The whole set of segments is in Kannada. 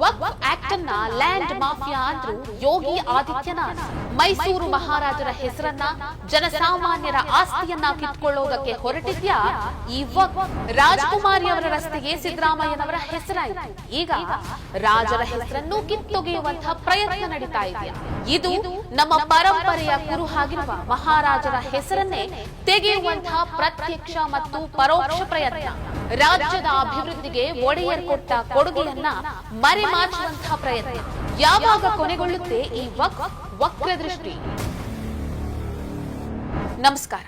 ವಕ್ಫ್ ಆಕ್ಟ್ ಅನ್ನ ಲ್ಯಾಂಡ್ ಮಾಫಿಯಾ ಅಂದ್ರು ಯೋಗಿ ಆದಿತ್ಯನಾಥ್. ಮೈಸೂರು ಮಹಾರಾಜರ ಹೆಸರನ್ನ ಜನಸಾಮಾನ್ಯರ ಆಸ್ತಿಯನ್ನ ಕಿತ್ಕೊಳ್ಳೋದಕ್ಕೆ ಹೊರಟಿದ್ಯಾ ಈ ವಕ್ಫ್ ರಾಜಕುಮಾರಿ ಅವರ ರಸ್ತೆಗೆ ಸಿದ್ದರಾಮಯ್ಯನವರ ಹೆಸರಾಯಿತು. ಈಗ ರಾಜರ ಹೆಸರನ್ನು ಕಿತ್ತೊಗೆಯುವಂತಹ ಪ್ರಯತ್ನ ನಡೀತಾ ಇದೆಯಾ? ಇದು ನಮ್ಮ ಪರಂಪರೆಯ ಕುರುಹಾಗಿರುವ ಮಹಾರಾಜರ ಹೆಸರನ್ನೇ ತೆಗೆಯುವಂತಹ ಪ್ರತ್ಯಕ್ಷ ಮತ್ತು ಪರೋಕ್ಷ ಪ್ರಯತ್ನ. ರಾಜ್ಯದ ಅಭಿವೃದ್ಧಿಗೆ ಒಡೆಯರ್ ಕೊಟ್ಟ ಕೊಡುಗೆಯನ್ನ ಮರೆಮಾಚುವಂತಹ ಪ್ರಯತ್ನ. ಯಾವಾಗ ಕೊನೆಗೊಳ್ಳುತ್ತೆ ಈ ವಕ್, ವಕ್ರದೃಷ್ಟಿ? ನಮಸ್ಕಾರ.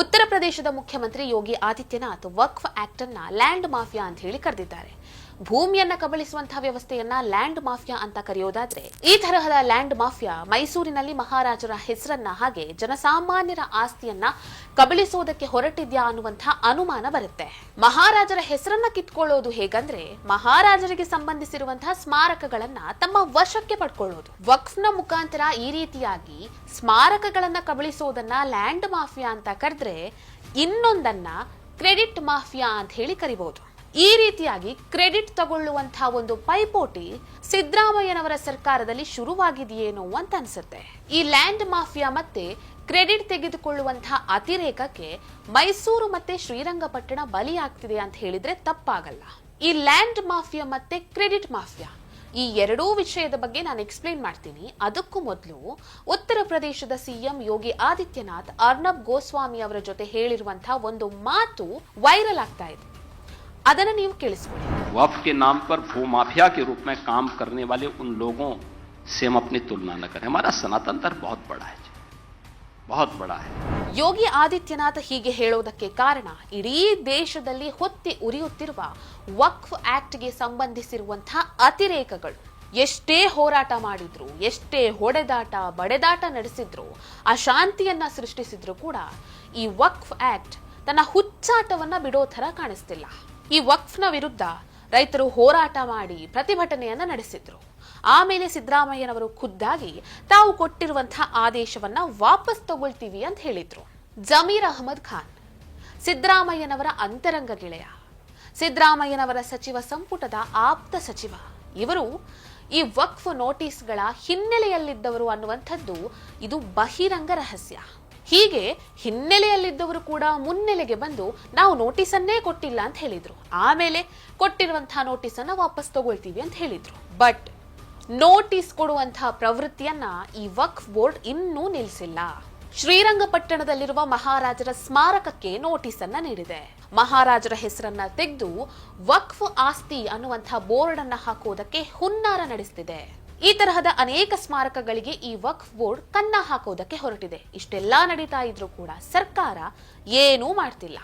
ಉತ್ತರ ಪ್ರದೇಶದ ಮುಖ್ಯಮಂತ್ರಿ ಯೋಗಿ ಆದಿತ್ಯನಾಥ್ ವಕ್ಫ್ ಆಕ್ಟ್ ಅನ್ನ ಲ್ಯಾಂಡ್ ಮಾಫಿಯಾ ಅಂತ ಹೇಳಿ ಕರೆದಿದ್ದಾರೆ. ಭೂಮಿಯನ್ನ ಕಬಳಿಸುವಂತಹ ವ್ಯವಸ್ಥೆಯನ್ನ ಲ್ಯಾಂಡ್ ಮಾಫಿಯಾ ಅಂತ ಕರೆಯೋದಾದ್ರೆ, ಈ ತರಹದ ಲ್ಯಾಂಡ್ ಮಾಫಿಯಾ ಮೈಸೂರಿನಲ್ಲಿ ಮಹಾರಾಜರ ಹೆಸರನ್ನ ಹಾಗೆ ಜನಸಾಮಾನ್ಯರ ಆಸ್ತಿಯನ್ನ ಕಬಳಿಸೋದಕ್ಕೆ ಹೊರಟಿದ್ಯಾ ಅನ್ನುವಂತಹ ಅನುಮಾನ ಬರುತ್ತೆ. ಮಹಾರಾಜರ ಹೆಸರನ್ನ ಕಿತ್ಕೊಳ್ಳೋದು ಹೇಗಂದ್ರೆ, ಮಹಾರಾಜರಿಗೆ ಸಂಬಂಧಿಸಿರುವಂತಹ ಸ್ಮಾರಕಗಳನ್ನ ತಮ್ಮ ವಶಕ್ಕೆ ಪಡ್ಕೊಳ್ಳೋದು. ವಕ್ಫ್ನ ಮುಖಾಂತರ ಈ ರೀತಿಯಾಗಿ ಸ್ಮಾರಕಗಳನ್ನ ಕಬಳಿಸೋದನ್ನ ಲ್ಯಾಂಡ್ ಮಾಫಿಯಾ ಅಂತ ಕರೆದ್ರೆ, ಇನ್ನೊಂದನ್ನ ಕ್ರೆಡಿಟ್ ಮಾಫಿಯಾ ಅಂತ ಹೇಳಿ ಕರಿಬಹುದು ಈ ರೀತಿಯಾಗಿ ಕ್ರೆಡಿಟ್ ತಗೊಳ್ಳುವಂತಹ ಒಂದು ಪೈಪೋಟಿ ಸಿದ್ದರಾಮಯ್ಯನವರ ಸರ್ಕಾರದಲ್ಲಿ ಶುರುವಾಗಿದೆಯೇನೋ ಅಂತ ಅನ್ಸುತ್ತೆ. ಈ ಲ್ಯಾಂಡ್ ಮಾಫಿಯಾ ಮತ್ತೆ ಕ್ರೆಡಿಟ್ ತೆಗೆದುಕೊಳ್ಳುವಂತಹ ಅತಿರೇಕಕ್ಕೆ ಮೈಸೂರು ಮತ್ತೆ ಶ್ರೀರಂಗಪಟ್ಟಣ ಬಲಿಯಾಗ್ತಿದೆ ಅಂತ ಹೇಳಿದ್ರೆ ತಪ್ಪಾಗಲ್ಲ. ಈ ಲ್ಯಾಂಡ್ ಮಾಫಿಯಾ ಮತ್ತೆ ಕ್ರೆಡಿಟ್ ಮಾಫಿಯಾ ಈ ಎರಡೂ ವಿಷಯದ ಬಗ್ಗೆ ನಾನು ಎಕ್ಸ್ಪ್ಲೇನ್ ಮಾಡ್ತೀನಿ. ಅದಕ್ಕೂ ಮೊದಲು ಉತ್ತರ ಪ್ರದೇಶದ ಸಿಎಂ ಯೋಗಿ ಆದಿತ್ಯನಾಥ್ ಅರ್ನಬ್ ಗೋಸ್ವಾಮಿ ಅವರ ಜೊತೆ ಹೇಳಿರುವಂತಹ ಒಂದು ಮಾತು ವೈರಲ್ ಆಗ್ತಾ ಇದೆ. ಅದನ್ನ ನೀವು ಕೇಳಿಸ್ಕೊಳ್ಳಿ वफ के नाम पर भूमाफिया के रूप में काम करने वाले उन लोगों से हम अपनी तुलना न करें हमारा सनातन धर्म बहुत बड़ा है जी बहुत बड़ा है ಯೋಗಿ ಆದಿತ್ಯನಾಥ್ ಹೀಗೆ ಹೇಳೋದಕ್ಕೆ ಕಾರಣ ಇಡೀ ದೇಶದಲ್ಲಿ ಹೊತ್ತಿ ಉರಿಯುತ್ತಿರುವ ವಕ್ಫ್ ಆಕ್ಟ್ಗೆ ಸಂಬಂಧಿಸಿರುವಂತಹ ಅತಿರೇಕಗಳು ಎಷ್ಟೇ ಹೋರಾಟ ಮಾಡಿದ್ರು ಎಷ್ಟೇ ಹೊಡೆದಾಟ ಬಡೆದಾಟ ನಡೆಸಿದ್ರು ಅಶಾಂತಿಯನ್ನ ಸೃಷ್ಟಿಸಿದ್ರು ಕೂಡ ಈ ವಕ್ಫ್ ಆಕ್ಟ್ ತನ್ನ ಹುಚ್ಚಾಟವನ್ನ ಬಿಡೋ ಥರ ಕಾಣಿಸ್ತಿಲ್ಲ ಈ ವಕ್ಫ್ನ ವಿರುದ್ಧ ರೈತರು ಹೋರಾಟ ಮಾಡಿ ಪ್ರತಿಭಟನೆಯನ್ನ ನಡೆಸಿದ್ರು. ಆಮೇಲೆ ಸಿದ್ದರಾಮಯ್ಯನವರು ಖುದ್ದಾಗಿ ತಾವು ಕೊಟ್ಟಿರುವಂತಹ ಆದೇಶವನ್ನ ವಾಪಸ್ ತಗೊಳ್ತೀವಿ ಅಂತ ಹೇಳಿದ್ರು. ಜಮೀರ್ ಅಹಮದ್ ಖಾನ್, ಸಿದ್ದರಾಮಯ್ಯನವರ ಅಂತರಂಗ ಗೆಳೆಯ, ಸಿದ್ದರಾಮಯ್ಯನವರ ಸಚಿವ ಸಂಪುಟದ ಆಪ್ತ ಸಚಿವ, ಇವರು ಈ ವಕ್ಫ್ ನೋಟಿಸ್ಗಳ ಹಿನ್ನೆಲೆಯಲ್ಲಿದ್ದವರು ಅನ್ನುವಂಥದ್ದು ಇದು ಬಹಿರಂಗ ರಹಸ್ಯ. ಹೀಗೆ ಹಿನ್ನೆಲೆಯಲ್ಲಿದ್ದವರು ಕೂಡ ಮುನ್ನೆಲೆಗೆ ಬಂದು ನಾವು ನೋಟಿಸನ್ನೇ ಕೊಟ್ಟಿಲ್ಲ ಅಂತ ಹೇಳಿದ್ರು. ಆಮೇಲೆ ಕೊಟ್ಟಿರುವಂತಹ ನೋಟಿಸನ್ನು ವಾಪಸ್ ತಗೊಳ್ತೀವಿ ಅಂತ ಹೇಳಿದ್ರು. ಬಟ್ ನೋಟಿಸ್ ಕೊಡುವಂತಹ ಪ್ರವೃತ್ತಿಯನ್ನ ಈ ವಕ್ಫ್ ಬೋರ್ಡ್ ಇನ್ನೂ ನಿಲ್ಲಿಸಿಲ್ಲ ಶ್ರೀರಂಗಪಟ್ಟಣದಲ್ಲಿರುವ ಮಹಾರಾಜರ ಸ್ಮಾರಕಕ್ಕೆ ನೋಟಿಸ್ ಅನ್ನ ನೀಡಿದೆ. ಮಹಾರಾಜರ ಹೆಸರನ್ನ ತೆಗೆದು ವಕ್ಫ್ ಆಸ್ತಿ ಅನ್ನುವಂತಹ ಬೋರ್ಡ್ ಅನ್ನ ಹಾಕುವುದಕ್ಕೆ ಹುನ್ನಾರ ನಡೆಸ್ತಿದೆ. ಈ ತರಹದ ಅನೇಕ ಸ್ಮಾರಕಗಳಿಗೆ ಈ ವಕ್ಫ್ ಬೋರ್ಡ್ ಕನ್ನ ಹಾಕೋದಕ್ಕೆ ಹೊರಟಿದೆ. ಇಷ್ಟೆಲ್ಲಾ ನಡೀತಾ ಇದ್ರೂ ಕೂಡ ಸರ್ಕಾರ ಏನೂ ಮಾಡ್ತಿಲ್ಲ.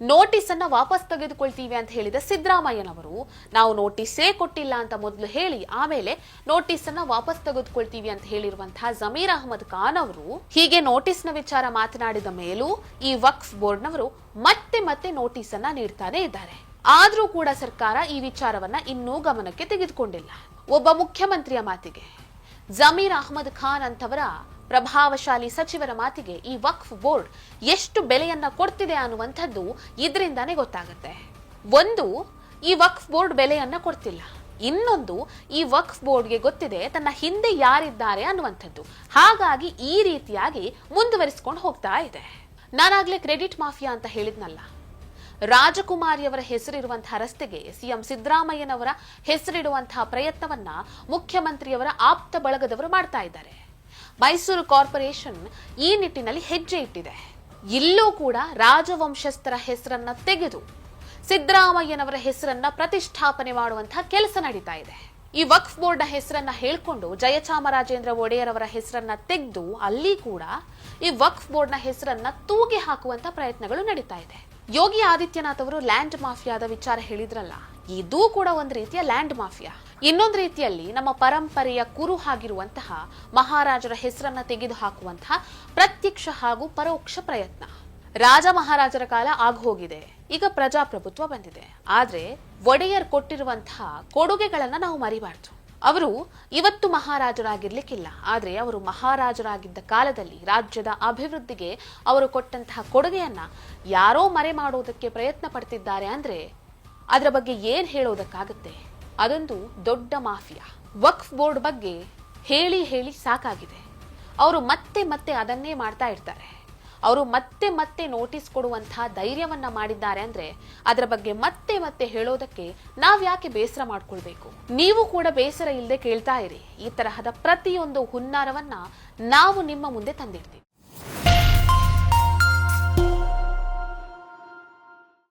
ನೋಟಿಸ್ ಅನ್ನ ವಾಪಸ್ ತೆಗೆದುಕೊಳ್ತೀವಿ ಅಂತ ಹೇಳಿದ ಸಿದ್ದರಾಮಯ್ಯನವರು, ನಾವು ನೋಟಿಸೇ ಕೊಟ್ಟಿಲ್ಲ ಅಂತ ಮೊದಲು ಹೇಳಿ, ಆಮೇಲೆ ನೋಟಿಸ್ ಅನ್ನ ವಾಪಸ್ ತೆಗೆದುಕೊಳ್ತೀವಿ ಅಂತ ಹೇಳಿರುವಂತಹ ಜಮೀರ್ ಅಹಮದ್ ಖಾನ್ ಅವರು ಹೀಗೆ ನೋಟಿಸ್ನ ವಿಚಾರ ಮಾತನಾಡಿದ ಮೇಲೂ ಈ ವಕ್ಫ್ ಬೋರ್ಡ್ನವರು ಮತ್ತೆ ಮತ್ತೆ ನೋಟಿಸ್ ಅನ್ನ ನೀಡ್ತಾನೆ ಇದ್ದಾರೆ. ಆದ್ರೂ ಕೂಡ ಸರ್ಕಾರ ಈ ವಿಚಾರವನ್ನ ಇನ್ನೂ ಗಮನಕ್ಕೆ ತೆಗೆದುಕೊಂಡಿಲ್ಲ. ಒಬ್ಬ ಮುಖ್ಯಮಂತ್ರಿಯ ಮಾತಿಗೆ. ಜಮೀರ್ ಅಹ್ಮದ್ ಖಾನ್ ಅಂತವರ ಪ್ರಭಾವಶಾಲಿ ಸಚಿವರ ಮಾತಿಗೆ ಈ ವಕ್ಫ್ ಬೋರ್ಡ್ ಎಷ್ಟು ಬೆಲೆಯನ್ನ ಕೊಡ್ತಿದೆ ಅನ್ನುವಂಥದ್ದು ಇದರಿಂದಾನೇ ಗೊತ್ತಾಗುತ್ತೆ. ಒಂದು, ಈ ವಕ್ಫ್ ಬೋರ್ಡ್ ಬೆಲೆಯನ್ನ ಕೊಡ್ತಿಲ್ಲ. ಇನ್ನೊಂದು, ಈ ವಕ್ಫ್ ಬೋರ್ಡ್ಗೆ ಗೊತ್ತಿದೆ ತನ್ನ ಹಿಂದೆ ಯಾರಿದ್ದಾರೆ ಅನ್ನುವಂಥದ್ದು. ಹಾಗಾಗಿ ಈ ರೀತಿಯಾಗಿ ಮುಂದುವರಿಸಿಕೊಂಡು ಹೋಗ್ತಾ ಇದೆ. ನಾನಾಗ್ಲೇ ಕ್ರೆಡಿಟ್ ಮಾಫಿಯಾ ಅಂತ ಹೇಳಿದ್ನಲ್ಲ. ರಾಜಕುಮಾರಿಯವರ ಹೆಸರಿರುವಂತಹ ರಸ್ತೆಗೆ ಸಿಎಂ ಸಿದ್ದರಾಮಯ್ಯನವರ ಹೆಸರಿಡುವಂತಹ ಪ್ರಯತ್ನವನ್ನ ಮುಖ್ಯಮಂತ್ರಿಯವರ ಆಪ್ತ ಬಳಗದವರು ಮಾಡ್ತಾ ಇದ್ದಾರೆ. ಮೈಸೂರು ಕಾರ್ಪೊರೇಷನ್ ಈ ನಿಟ್ಟಿನಲ್ಲಿ ಹೆಜ್ಜೆ ಇಟ್ಟಿದೆ. ಇಲ್ಲೂ ಕೂಡ ರಾಜವಂಶಸ್ಥರ ಹೆಸರನ್ನ ತೆಗೆದು ಸಿದ್ದರಾಮಯ್ಯನವರ ಹೆಸರನ್ನ ಪ್ರತಿಷ್ಠಾಪನೆ ಮಾಡುವಂತಹ ಕೆಲಸ ನಡೀತಾ ಇದೆ. ಈ ವಕ್ಫ್ ಬೋರ್ಡ್ನ ಹೆಸರನ್ನ ಹೇಳ್ಕೊಂಡು ಜಯಚಾಮರಾಜೇಂದ್ರ ಒಡೆಯರ್ ಅವರ ಹೆಸರನ್ನ ತೆಗೆದು ಅಲ್ಲಿ ಕೂಡ ಈ ವಕ್ಫ್ ಬೋರ್ಡ್ನ ಹೆಸರನ್ನ ತೂಗಿ ಹಾಕುವಂತ ಪ್ರಯತ್ನಗಳು ನಡೀತಾ ಇದೆ. ಯೋಗಿ ಆದಿತ್ಯನಾಥ್ ಅವರು ಲ್ಯಾಂಡ್ ಮಾಫಿಯಾದ ವಿಚಾರ ಹೇಳಿದ್ರಲ್ಲ, ಇದೂ ಕೂಡ ಒಂದು ರೀತಿಯ ಲ್ಯಾಂಡ್ ಮಾಫಿಯಾ. ಇನ್ನೊಂದು ರೀತಿಯಲ್ಲಿ ನಮ್ಮ ಪರಂಪರೆಯ ಕುರು ಆಗಿರುವಂತಹ ಮಹಾರಾಜರ ಹೆಸರನ್ನ ತೆಗೆದು ಹಾಕುವಂತಹ ಪ್ರತ್ಯಕ್ಷ ಹಾಗೂ ಪರೋಕ್ಷ ಪ್ರಯತ್ನ. ರಾಜ ಮಹಾರಾಜರ ಕಾಲ ಆಗೋಗಿದೆ ಈಗ ಪ್ರಜಾಪ್ರಭುತ್ವ ಬಂದಿದೆ. ಆದ್ರೆ ಒಡೆಯರ್ ಕೊಟ್ಟಿರುವಂತಹ ಕೊಡುಗೆಗಳನ್ನ ನಾವು ಮರಿಬಾರ್ದು. ಅವರು ಇವತ್ತು ಮಹಾರಾಜರಾಗಿರ್ಲಿಕ್ಕಿಲ್ಲ. ಆದರೆ ಅವರು ಮಹಾರಾಜರಾಗಿದ್ದ ಕಾಲದಲ್ಲಿ ರಾಜ್ಯದ ಅಭಿವೃದ್ಧಿಗೆ ಅವರು ಕೊಟ್ಟಂತಹ ಕೊಡುಗೆಯನ್ನ ಯಾರೋ ಮರೆ ಮಾಡೋದಕ್ಕೆ ಪ್ರಯತ್ನ ಪಡ್ತಿದ್ದಾರೆ ಅಂದ್ರೆ ಅದರ ಬಗ್ಗೆ ಏನ್ ಹೇಳೋದಕ್ಕಾಗತ್ತೆ? ಅದೊಂದು ದೊಡ್ಡ ಮಾಫಿಯಾ. ವಕ್ಫ್ ಬೋರ್ಡ್ ಬಗ್ಗೆ ಹೇಳಿ ಹೇಳಿ ಸಾಕಾಗಿದೆ. ಅವರು ಮತ್ತೆ ಮತ್ತೆ ಅದನ್ನೇ ಮಾಡ್ತಾ ಇರ್ತಾರೆ. ಅವರು ಮತ್ತೆ ಮತ್ತೆ ನೋಟಿಸ್ ಕೊಡುವಂತಹ ಧೈರ್ಯವನ್ನ ಮಾಡಿದ್ದಾರೆ ಅಂದ್ರೆ ಅದರ ಬಗ್ಗೆ ಮತ್ತೆ ಮತ್ತೆ ಹೇಳೋದಕ್ಕೆ ನಾವ್ ಯಾಕೆ ಬೇಸರ ಮಾಡ್ಕೊಳ್ಬೇಕು? ನೀವು ಕೂಡ ಬೇಸರ ಇಲ್ಲದೆ ಕೇಳ್ತಾ ಇರಿ. ಈ ತರಹದ ಪ್ರತಿಯೊಂದು ಹುನ್ನಾರವನ್ನ ನಾವು ನಿಮ್ಮ ಮುಂದೆ ತಂದಿಡ್ತೀವಿ.